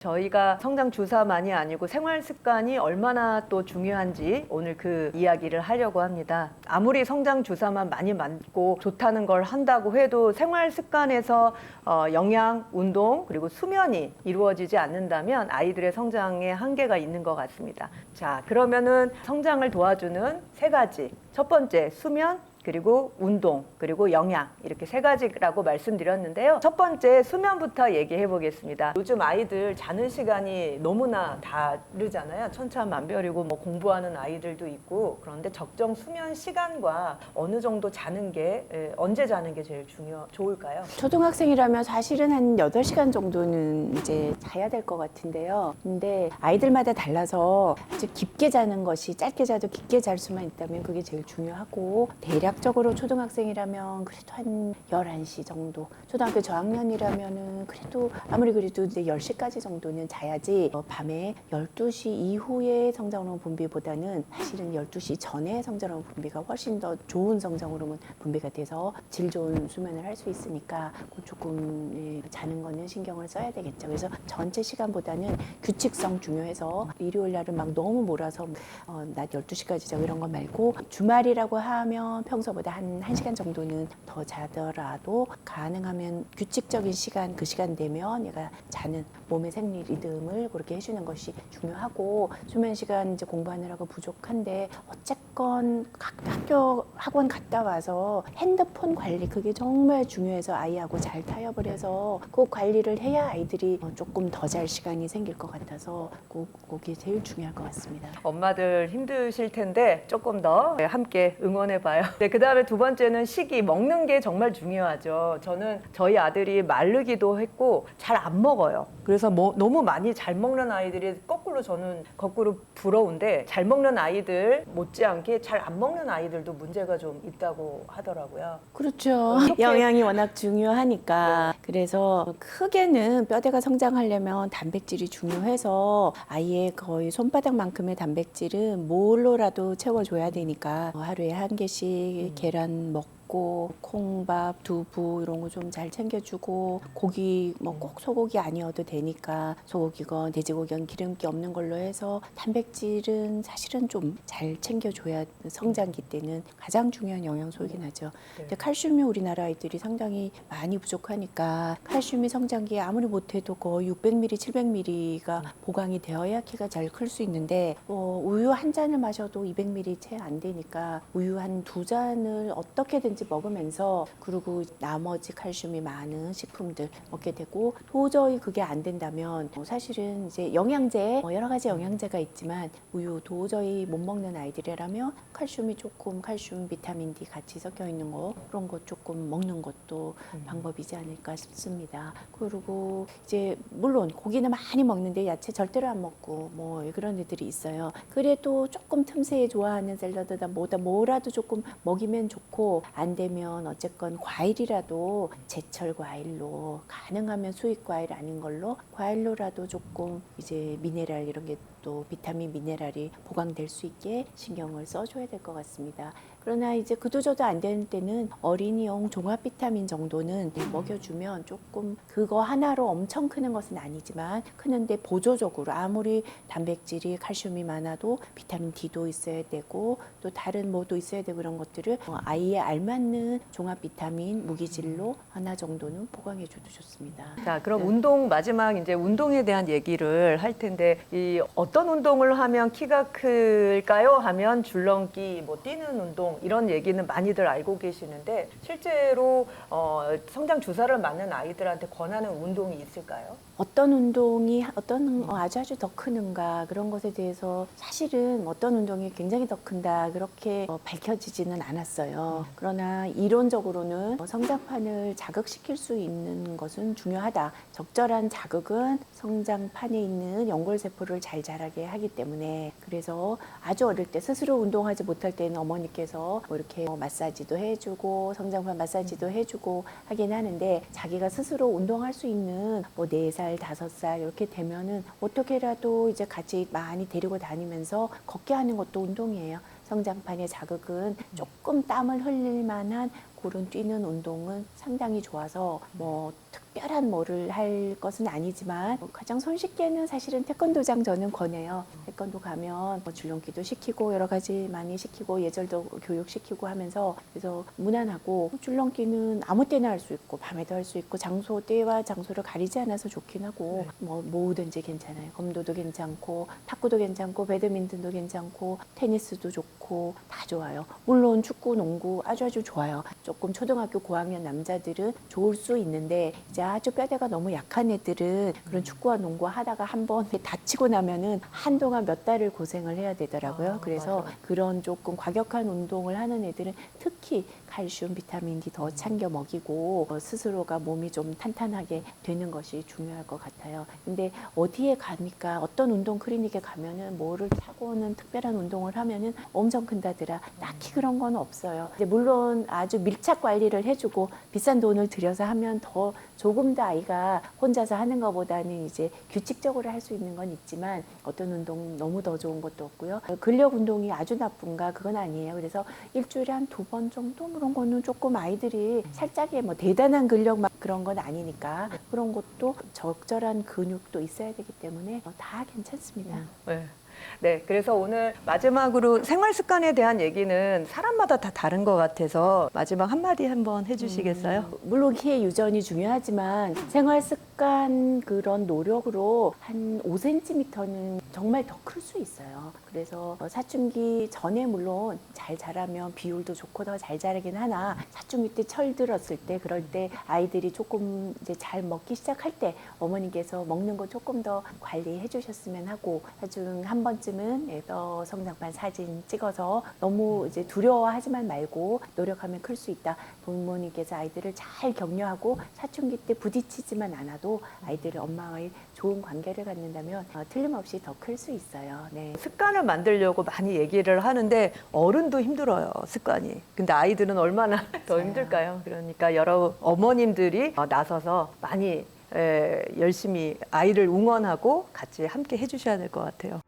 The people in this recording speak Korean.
저희가 성장 주사만이 아니고 생활 습관이 얼마나 또 중요한지 오늘 그 이야기를 하려고 합니다. 아무리 성장 주사만 많이 맞고 좋다는 걸 한다고 해도 생활 습관에서 어, 영양, 운동 그리고 수면이 이루어지지 않는다면 아이들의 성장에 한계가 있는 것 같습니다. 자, 그러면은 성장을 도와주는 세 가지. 첫 번째, 수면, 그리고 운동, 그리고 영양 이렇게 세 가지라고 말씀드렸는데요. 첫 번째 수면부터 얘기해 보겠습니다. 요즘 아이들 자는 시간이 너무나 다르잖아요. 천차만별이고 뭐 공부하는 아이들도 있고 그런데 적정 수면 시간과 어느 정도 자는 게 에, 언제 자는 게 제일 중요 좋을까요? 초등학생이라면 사실은 한 8시간 정도는 이제 자야 될 것 같은데요. 근데 아이들마다 달라서 아주 깊게 자는 것이 짧게 자도 깊게 잘 수만 있다면 그게 제일 중요하고 대략 적으로 초등학생이라면 그래도 한 11시 정도 초등학교 저학년이라면은 그래도 아무리 그래도 이제 10시까지 정도는 자야지 어, 밤에 12시 이후에 성장 호르몬 분비보다는 사실은 12시 전에 성장 호르몬 분비가 훨씬 더 좋은 성장 호르몬 분비가 돼서 질 좋은 수면을 할 수 있으니까 그 조금 예, 자는 거는 신경을 써야 되겠죠. 그래서 전체 시간보다는 규칙성 중요해서 일요일 날은 막 너무 몰아서 어, 낮 12시까지 자고 이런 거 말고 주말이라고 하면 평 소보다 한 1시간 정도는 더 자더라도 가능하면 규칙적인 시간 그 시간 되면 얘가 자는 몸의 생리 리듬을 그렇게 해주는 것이 중요하고 수면 시간 이제 공부하느라고 부족한데 어쨌 건각 학교 학원 갔다 와서 핸드폰 관리 그게 정말 중요해서 아이하고 잘 타협을 해서 그 관리를 해야 아이들이 어, 조금 더 잘 시간이 생길 것 같아서 그, 그게 제일 중요할 것 같습니다. 엄마들 힘드실 텐데 조금 더 함께 응원해 봐요. 네, 그 다음에 두 번째는 식이 먹는 게 정말 중요하죠. 저는 저희 아들이 마르기도 했고 잘 안 먹어요. 그래서 뭐, 너무 많이 잘 먹는 아이들이 거꾸로 저는 거꾸로 부러운데 잘 먹는 아이들 못지않게 잘 안 먹는 아이들도 문제가 좀 있다고 하더라고요. 그렇죠. 어떻게- 영양이 워낙 중요하니까. 그래서 크게는 뼈대가 성장하려면 단백질이 중요해서 아이의 거의 손바닥만큼의 단백질은 뭘로라도 채워줘야 되니까 하루에 한 개씩 계란 먹고 콩밥, 두부 이런 거 좀 잘 챙겨주고 고기 뭐 꼭 소고기 아니어도 되니까 소고기건 돼지고기건 기름기 없는 걸로 해서 단백질은 사실은 좀 잘 챙겨줘야 성장기 때는 가장 중요한 영양소이긴 하죠. 근데 칼슘이 우리나라 아이들이 상당히 많이 부족하니까 칼슘이 성장기에 아무리 못해도 거의 600ml, 700ml가 보강이 되어야 키가 잘 클 수 있는데 어, 우유 한 잔을 마셔도 200ml 채 안 되니까 우유 한 두 잔을 어떻게든지 먹으면서 그리고 나머지 칼슘이 많은 식품들 먹게 되고 도저히 그게 안 된다면 어, 사실은 이제 영양제 어, 여러 가지 영양제가 있지만 우유 도저히 못 먹는 아이들이라면 칼슘이 조금 칼슘 비타민 D 같이 섞여 있는 거 그런 거 조금 먹는 것도 방법이지 않을까 싶습니다. 그리고 이제 물론 고기는 많이 먹는데 야채 절대로 안 먹고 뭐 그런 애들이 있어요. 그래도 조금 틈새에 좋아하는 샐러드다 뭐다 뭐라도 조금 먹이면 좋고 안 되면 어쨌건 과일이라도 제철 과일로 가능하면 수입 과일 아닌 걸로 과일로라도 조금 이제 미네랄 이런 게 또 비타민 미네랄이 보강될 수 있게 신경을 써줘야 될 것 같습니다. 그러나 이제 그도저도 안 되는 때는 어린이용 종합 비타민 정도는 먹여주면 조금 그거 하나로 엄청 크는 것은 아니지만 크는데 보조적으로 아무리 단백질이 칼슘이 많아도 비타민 D도 있어야 되고 또 다른 뭐도 있어야 되고 그런 것들을 어, 아이에 알맞는 종합 비타민 무기질로 하나 정도는 보강해 줘도 좋습니다. 자, 그럼 네. 운동 마지막 이제 운동에 대한 얘기를 할 텐데 이 어떤 운동을 하면 키가 클까요? 하면 줄넘기, 뭐 뛰는 운동 이런 얘기는 많이들 알고 계시는데 실제로 어, 성장 주사를 맞는 아이들한테 권하는 운동이 있을까요? 어떤 운동이 어떤 어, 아주 아주 더 크는가 그런 것에 대해서 사실은 어떤 운동이 굉장히 더 큰다 그렇게 어, 밝혀지지는 않았어요. 그러나 이론적으로는 어, 성장판을 자극시킬 수 있는 것은 중요하다. 적절한 자극은 성장판에 있는 연골세포를 잘 자라게 하기 때문에 그래서 아주 어릴 때 스스로 운동하지 못할 때는 어머니께서 뭐 이렇게 뭐 마사지도 해주고 성장판 마사지도 해주고 하긴 하는데 자기가 스스로 운동할 수 있는 뭐네 살, 다섯 살 이렇게 되면은 어떻게라도 이제 같이 많이 데리고 다니면서 걷게 하는 것도 운동이에요. 성장판의 자극은 조금 땀을 흘릴 만한 그런 뛰는 운동은 상당히 좋아서 뭐 특별한 뭐를 할 것은 아니지만 가장 손쉽게는 사실은 태권도장 저는 권해요. 태권도 가면 뭐 줄넘기도 시키고 여러 가지 많이 시키고 예절도 교육시키고 하면서 그래서 무난하고 줄넘기는 아무 때나 할 수 있고 밤에도 할 수 있고 장소 때와 장소를 가리지 않아서 좋긴 하고 뭐 뭐든지 괜찮아요. 검도도 괜찮고 탁구도 괜찮고 배드민턴도 괜찮고 테니스도 좋고 다 좋아요. 물론 축구, 농구 아주 아주 좋아요. 조금 초등학교 고학년 남자들은 좋을 수 있는데 이제 아주 뼈대가 너무 약한 애들은 그런 축구와 농구 하다가 한 번 다치고 나면은 한동안 몇 달을 고생을 해야 되더라고요. 아, 그래서 맞아요. 그런 조금 과격한 운동을 하는 애들은 특히 칼슘, 비타민 D 더 챙겨 먹이고 어, 스스로가 몸이 좀 탄탄하게 되는 것이 중요할 것 같아요. 근데 어디에 가니까 어떤 운동 클리닉에 가면은 뭐를 차고는 특별한 운동을 하면은 엄청 큰다더라. 딱히 그런 건 없어요. 물론 아주 밀착 관리를 해주고 비싼 돈을 들여서 하면 더 조금 더 아이가 혼자서 하는 것보다는 이제 규칙적으로 할 수 있는 건 있지만 어떤 운동 너무 더 좋은 것도 없고요. 근력 운동이 아주 나쁜가 그건 아니에요. 그래서 일주일에 한 두 번 정도 그런 거는 조금 아이들이 살짝의 뭐 대단한 근력 막 그런 건 아니니까 그런 것도 적절한 근육도 있어야 되기 때문에 어, 다 괜찮습니다. 네. 네, 그래서 오늘 마지막으로 생활 습관에 대한 얘기는 사람마다 다 다른 것 같아서 마지막 한마디 한번 해주시겠어요? 물론 키의 유전이 중요하지만 생활 습관 그런 노력으로 한 5cm는 정말 더 클 수 있어요. 그래서 사춘기 전에 물론 잘 자라면 비율도 좋고 더 잘 자라긴 하나 사춘기 때 철들었을 때 그럴 때 아이들이 조금 이제 잘 먹기 시작할 때 어머니께서 먹는 거 조금 더 관리해 주셨으면 하고 나중 한번 쯤은 뼈 성장판 사진 찍어서 너무 이제 두려워하지만 말고 노력하면 클 수 있다. 부모님께서 아이들을 잘 격려하고 사춘기 때 부딪히지만 않아도 아이들을 엄마와의 좋은 관계를 갖는다면 어, 틀림없이 더 클 수 있어요. 네. 습관을 만들려고 많이 얘기를 하는데 어른도 힘들어요 습관이 근데 아이들은 얼마나 더 맞아요. 힘들까요 그러니까 여러 어머님들이 어, 나서서 많이 에, 열심히 아이를 응원하고 같이 함께 해주셔야 될 것 같아요